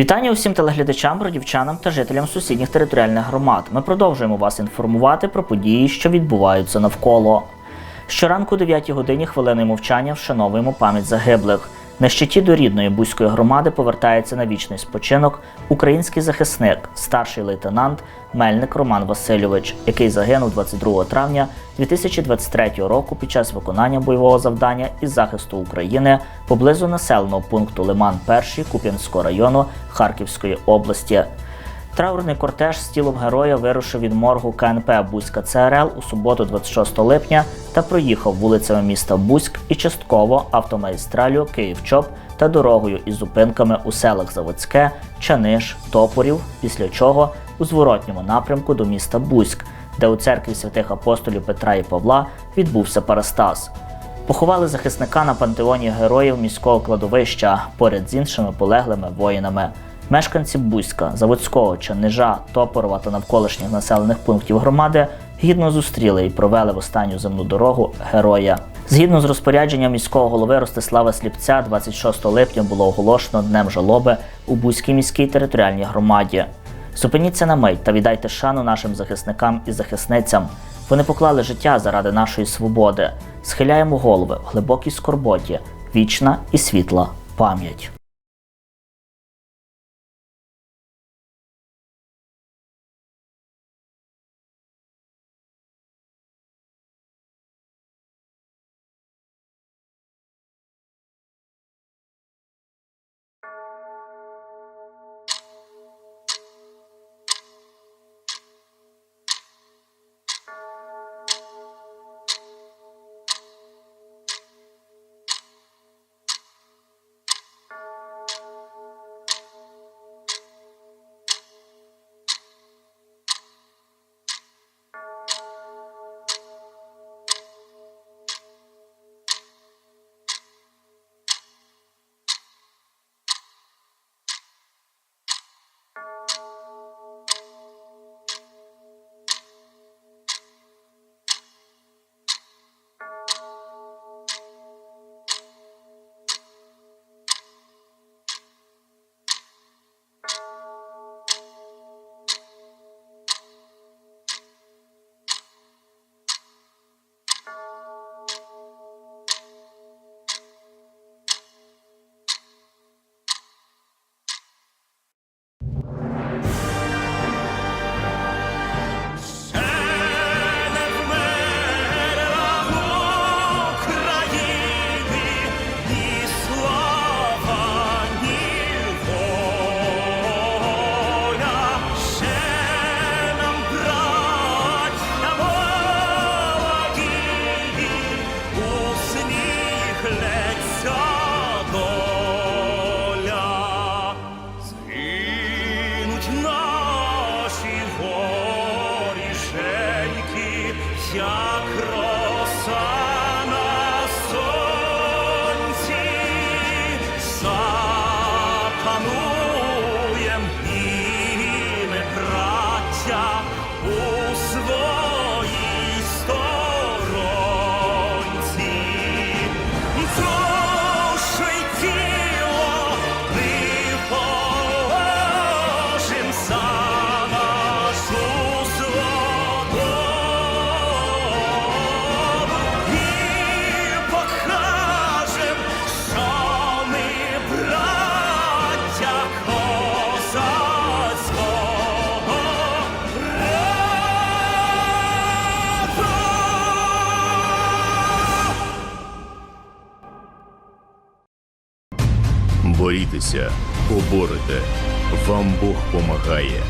Вітання усім телеглядачам, бродівчанам та жителям сусідніх територіальних громад. Ми продовжуємо вас інформувати про події, що відбуваються навколо. Щоранку о 9 годині хвилиною мовчання вшановуємо пам'ять загиблих. На щиті до рідної бузької громади повертається на вічний спочинок український захисник, старший лейтенант Мельник Роман Васильович, який загинув 22 травня 2023 року під час виконання бойового завдання із захисту України поблизу населеного пункту Лиман 1 Куп'янського району Харківської області. Траурний кортеж з тілом героя вирушив від моргу КНП Бузька ЦРЛ у суботу, 26 липня, та проїхав вулицями міста Бузьк і частково автомагістралю Київ-Чоп та дорогою із зупинками у селах Заводське, Чаниш, Топорів, після чого у зворотньому напрямку до міста Бузьк, де у церкві святих апостолів Петра і Павла відбувся Парастас. Поховали захисника на пантеоні героїв міського кладовища поряд з іншими полеглими воїнами. Мешканці Бузька, Заводського, Чанижа, Топорова та навколишніх населених пунктів громади гідно зустріли і провели в останню земну дорогу героя. Згідно з розпорядженням міського голови Ростислава Сліпця, 26 липня було оголошено днем жалоби у Бузькій міській територіальній громаді. Зупиніться на мить та віддайте шану нашим захисникам і захисницям. Вони поклали життя заради нашої свободи. Схиляємо голови в глибокій скорботі, вічна і світла пам'ять. Борітеся, поборете, вам Бог помагає.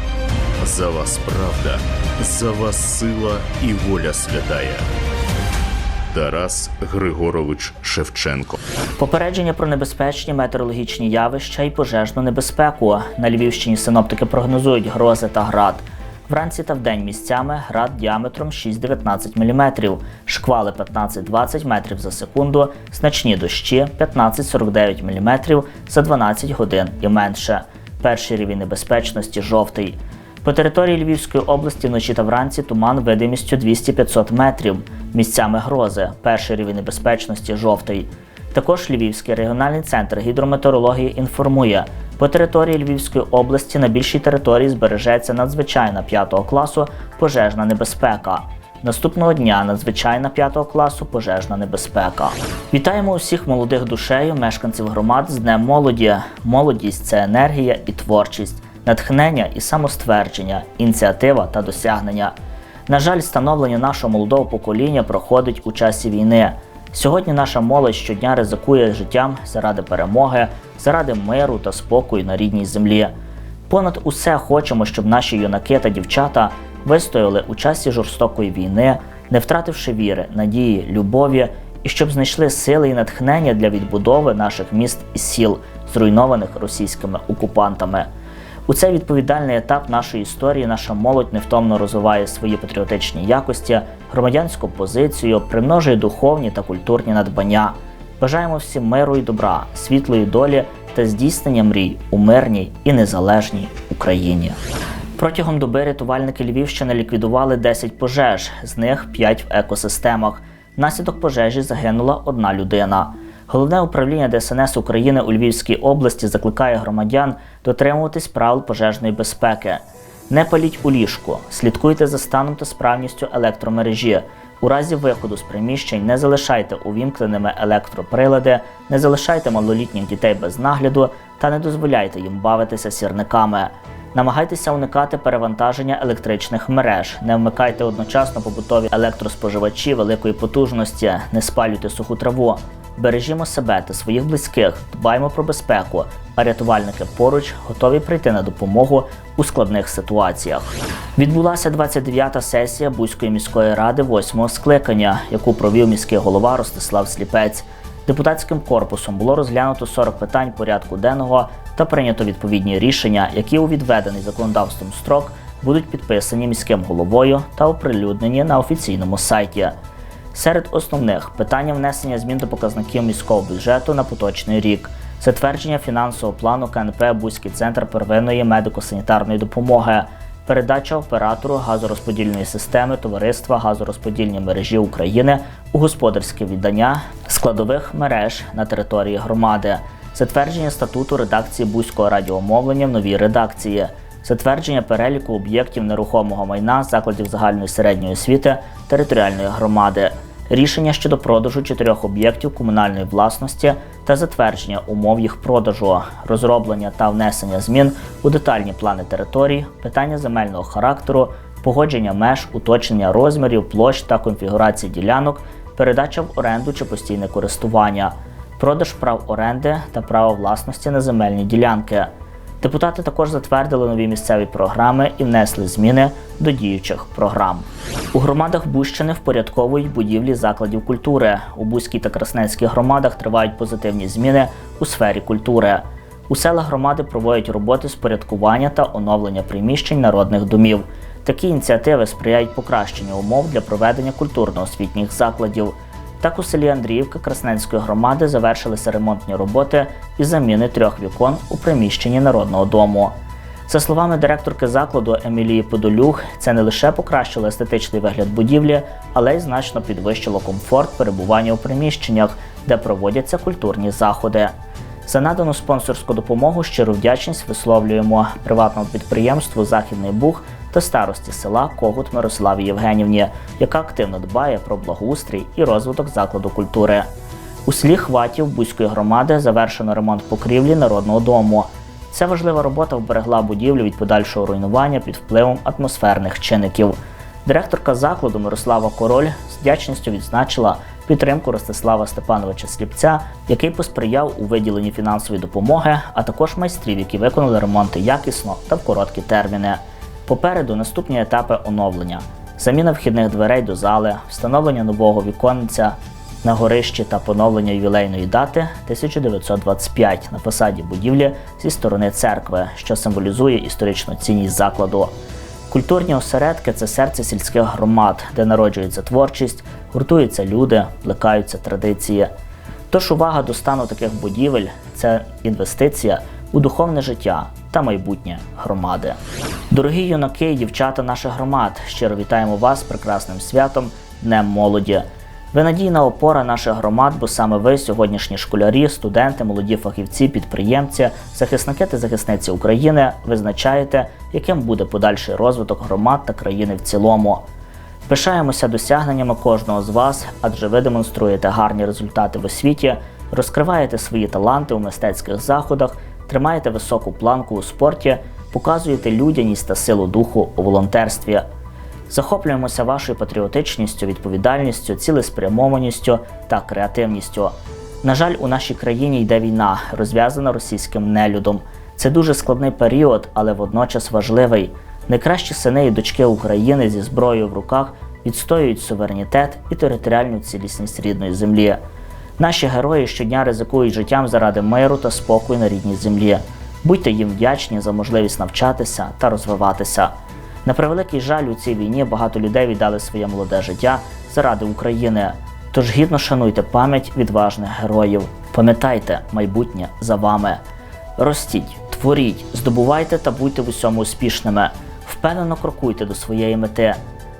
За вас правда, за вас сила і воля святая. Тарас Григорович Шевченко. Попередження про небезпечні метеорологічні явища і пожежну небезпеку. На Львівщині синоптики прогнозують грози та град. Вранці та вдень місцями град діаметром 6-19 мм, шквали 15-20 метрів за секунду, значні дощі 15-49 мм за 12 годин і менше. Перший рівень небезпечності жовтий. По території Львівської області вночі та вранці туман видимістю 200-500 метрів. Місцями грози. Перший рівень небезпечності жовтий. Також Львівський регіональний центр гідрометеорології інформує, По території Львівської області на більшій території збережеться надзвичайна 5 класу пожежна небезпека. Наступного дня надзвичайна 5 класу пожежна небезпека. Вітаємо усіх молодих душею, мешканців громад з Днем молоді. Молодість це енергія і творчість, натхнення і самоствердження, ініціатива та досягнення. На жаль, становлення нашого молодого покоління проходить у часі війни. Сьогодні наша молодь щодня ризикує життям заради перемоги, заради миру та спокою на рідній землі. Понад усе хочемо, щоб наші юнаки та дівчата вистояли у часі жорстокої війни, не втративши віри, надії, любові, і щоб знайшли сили і натхнення для відбудови наших міст і сіл, зруйнованих російськими окупантами. У цей відповідальний етап нашої історії наша молодь невтомно розвиває свої патріотичні якості, громадянську позицію, примножує духовні та культурні надбання. Бажаємо всім миру і добра, світлої долі та здійснення мрій у мирній і незалежній Україні. Протягом доби рятувальники Львівщини ліквідували 10 пожеж, з них 5 в екосистемах. Внаслідок пожежі загинула одна людина. Головне управління ДСНС України у Львівській області закликає громадян дотримуватись правил пожежної безпеки. Не паліть у ліжку, слідкуйте за станом та справністю електромережі. У разі виходу з приміщень не залишайте увімкненими електроприлади, не залишайте малолітніх дітей без нагляду та не дозволяйте їм бавитися сірниками. Намагайтеся уникати перевантаження електричних мереж, не вмикайте одночасно побутові електроспоживачі великої потужності, не спалюйте суху траву. Бережімо себе та своїх близьких, дбаймо про безпеку, а рятувальники поруч готові прийти на допомогу у складних ситуаціях. Відбулася 29-та сесія Бузької міської ради 8-го скликання, яку провів міський голова Ростислав Сліпець. Депутатським корпусом було розглянуто 40 питань порядку денного та прийнято відповідні рішення, які у відведений законодавством строк будуть підписані міським головою та оприлюднені на офіційному сайті. Серед основних питання внесення змін до показників міського бюджету на поточний рік, затвердження фінансового плану КНП Бузький центр первинної медико-санітарної допомоги, передача оператору газорозподільної системи товариства газорозподільні мережі України у господарське віддання складових мереж на території громади, затвердження статуту редакції Бузького радіомовлення в новій редакції. Затвердження переліку об'єктів нерухомого майна закладів загальної середньої освіти територіальної громади, рішення щодо продажу чотирьох об'єктів комунальної власності та затвердження умов їх продажу, розроблення та внесення змін у детальні плани територій, питання земельного характеру, погодження меж, уточнення розмірів, площ та конфігурації ділянок, передача в оренду чи постійне користування, продаж прав оренди та права власності на земельні ділянки. Депутати також затвердили нові місцеві програми і внесли зміни до діючих програм. У громадах Бущини впорядковують будівлі закладів культури. У Бузькій та Красненській громадах тривають позитивні зміни у сфері культури. У селах громади проводять роботи з порядкування та оновлення приміщень народних домів. Такі ініціативи сприяють покращенню умов для проведення культурно-освітніх закладів. Так у селі Андріївка Красненської громади завершилися ремонтні роботи із заміни трьох вікон у приміщенні народного дому. За словами директорки закладу Емілії Подолюх, це не лише покращило естетичний вигляд будівлі, але й значно підвищило комфорт перебування у приміщеннях, де проводяться культурні заходи. За надану спонсорську допомогу щиру вдячність висловлюємо приватному підприємству Західний Буг та старості села Когут Мирославі Євгенівні, яка активно дбає про благоустрій і розвиток закладу культури. У селі Хватів Бузької громади завершено ремонт покрівлі народного дому. Ця важлива робота вберегла будівлю від подальшого руйнування під впливом атмосферних чинників. Директорка закладу Мирослава Король з вдячністю відзначила підтримку Ростислава Степановича Сліпця, який посприяв у виділенні фінансової допомоги, а також майстрів, які виконали ремонти якісно та в короткі терміни. Попереду наступні етапи оновлення: заміна вхідних дверей до зали, встановлення нового віконця на горищі та поновлення ювілейної дати 1925 на фасаді будівлі зі сторони церкви, що символізує історичну цінність закладу. Культурні осередки це серце сільських громад, де народжується творчість, гуртуються люди, плекаються традиції. Тож увага до стану таких будівель це інвестиція у духовне життя та майбутнє громади. Дорогі юнаки і дівчата наших громад, щиро вітаємо вас з прекрасним святом Днем молоді. Ви надійна опора наших громад, бо саме ви, сьогоднішні школярі, студенти, молоді фахівці, підприємці, захисники та захисниці України, визначаєте, яким буде подальший розвиток громад та країни в цілому. Пишаємося досягненнями кожного з вас, адже ви демонструєте гарні результати в освіті, розкриваєте свої таланти у мистецьких заходах, тримаєте високу планку у спорті, показуєте людяність та силу духу у волонтерстві. Захоплюємося вашою патріотичністю, відповідальністю, цілеспрямованістю та креативністю. На жаль, у нашій країні йде війна, розв'язана російським нелюдом. Це дуже складний період, але водночас важливий. Найкращі сини і дочки України зі зброєю в руках відстоюють суверенітет і територіальну цілісність рідної землі. Наші герої щодня ризикують життям заради миру та спокою на рідній землі. Будьте їм вдячні за можливість навчатися та розвиватися. На превеликий жаль, у цій війні багато людей віддали своє молоде життя заради України. Тож гідно шануйте пам'ять відважних героїв. Пам'ятайте, майбутнє за вами. Ростіть, творіть, здобувайте та будьте в усьому успішними. Впевнено крокуйте до своєї мети.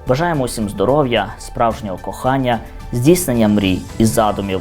Бажаємо усім здоров'я, справжнього кохання, здійснення мрій і задумів.